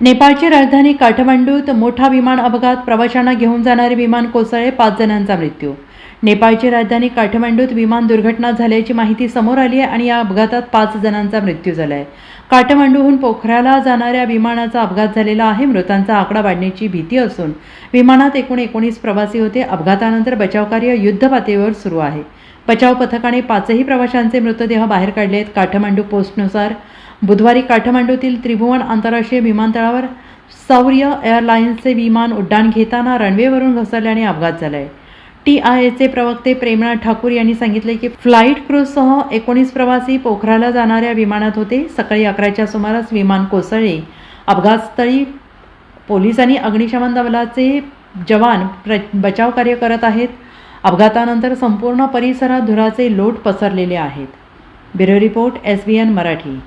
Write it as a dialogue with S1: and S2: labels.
S1: नेपाळची राजधानी काठमांडूत मोठा विमान अपघात प्रवाशांना घेऊन जाणारे विमान कोसळले पाच जणांचा मृत्यू नेपाळची राजधानी काठमांडूत विमान दुर्घटना झाल्याची माहिती समोर आली आहे आणि या अपघातात पाच जणांचा मृत्यू झाला आहे काठमांडूहून पोखराला जाणाऱ्या विमानाचा अपघात झालेला आहे. मृतांचा आकडा वाढण्याची भीती असून विमानात एकूण एकोणीस प्रवासी होते. अपघातानंतर बचावकार्य युद्धपातळीवर सुरू आहे. बचाव पथकाने पाचही प्रवाशांचे मृतदेह बाहेर काढले आहेत. काठमांडू पोस्टनुसार बुधवारी काठमांडूतील त्रिभुवन आंतरराष्ट्रीय विमानतळावर सौर्य एअरलाइन्सचे विमान उड्डाण घेताना रनवेवरून घसरल्याने अपघात झाला आहे टी आय एचे प्रवक्ते प्रेमनाथ ठाकूर यांनी सांगितले की फ्लाईट क्रूजसह एकोणीस प्रवासी पोखराला जाणाऱ्या विमानात होते. सकाळी अकराच्या सुमारास विमान कोसळले. अपघातस्थळी पोलिसांनी अग्निशमन दलाचे जवान प्र बचाव कार्य करत आहेत. अपघातानंतर संपूर्ण परिसरात धुराचे लोट पसरलेले आहेत. Bureau report S B N Marathi.